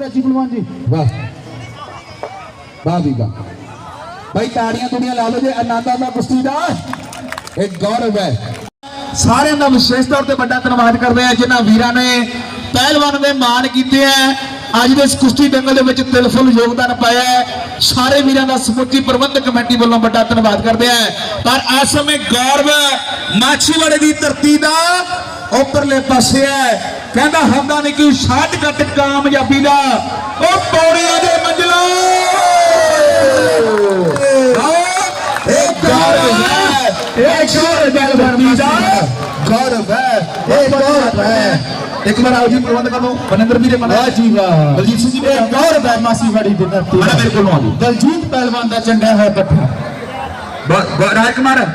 ਰਾਜੀ ਬਲਵਾਨ ਜੀ। ਵਾਹ। ਵਾਹ ਵੀ ਵਾਹ। ਭਾਈ ਤਾੜੀਆਂ ਤੁੜੀਆਂ ਲਾ ਲਓ ਜੇ ਆਨੰਦਾਂ ਦਾ ਕੁਸ਼ਤੀ ਦਾ। ਇਹ ਗੌਰਵ ਹੈ। ਸਾਰਿਆਂ ਦਾ ਵਿਸ਼ੇਸ਼ ਤੌਰ ਤੇ ਵੱਡਾ ਧੰਨਵਾਦ ਕਰਦੇ ਆ ਜਿਨ੍ਹਾਂ ਵੀਰਾਂ ਨੇ ਪਹਿਲਵਾਨ ਦੇ ਮਾਣ ਕੀਤੇ ਆ ਅੱਜ ਦੇ ਇਸ ਕੁਸ਼ਤੀ ਦੰਗਲ ਦੇ ਵਿੱਚ ਦਿਲਫੁਲ ਯੋਗਦਾਨ ਪਾਇਆ ਹੈ। ਸਾਰੇ ਵੀਰਾਂ ਦਾ ਸਮੁੱਚੀ ਪ੍ਰਬੰਧਕ ਕਮੇਟੀ ਵੱਲੋਂ ਵੱਡਾ ਧੰਨਵਾਦ ਕਰਦੇ ਆ ਪਰ ਇਸ ਸਮੇਂ ਗੌਰਵ ਮਾਛੀਵਾੜੇ ਦੀ ਧਰਤੀ ਦਾ ਉੱਪਰਲੇ ਪਾਸੇ ਹੈ। ਕਹਿੰਦਾ ਹੁੰਦਾ ਨਹੀਂ ਕਿ ਛੱਡ ਕੱਟ ਕਾਮਯਾਬੀ ਦਾ ਉਹ ਪੌੜੀਆਂ ਦੇ ਮੰਜ਼ਲਾਂ। ਇਹ ਗੌਰਵ ਹੈ। ਇਹ ਗੌਰਵ ਹੈ। ਧਰਤੀ ਦਾ ਗੌਰਵ ਹੈ। ਇਹ ਗੌਰਵ ਹੈ। ਇੱਕ ਵਾਰ ਆਓ ਜੀ ਪ੍ਰਬੰਧਕਾਂ ਨੂੰ ਮਨਿੰਦਰ ਵੀਰੇ ਮਨਾ ਵਾਹ ਜੀ ਵਾਹ। ਬਲਜੀਤ ਸਿੰਘ ਜੀ ਇਹ ਗੌਰਵ ਹੈ ਮਾਸੀਵਾੜੀ ਦੀ ਧਰਤੀ। ਮੇਰੇ ਕੋਲ ਨੂੰ ਆ ਜੀ ਦਲਜੀਤ ਪਹਿਲਵਾਨ ਦਾ ਚੰਗਾ ਹੈ ਪੱਠਾ ਰਾਜ ਕੁਮਾਰ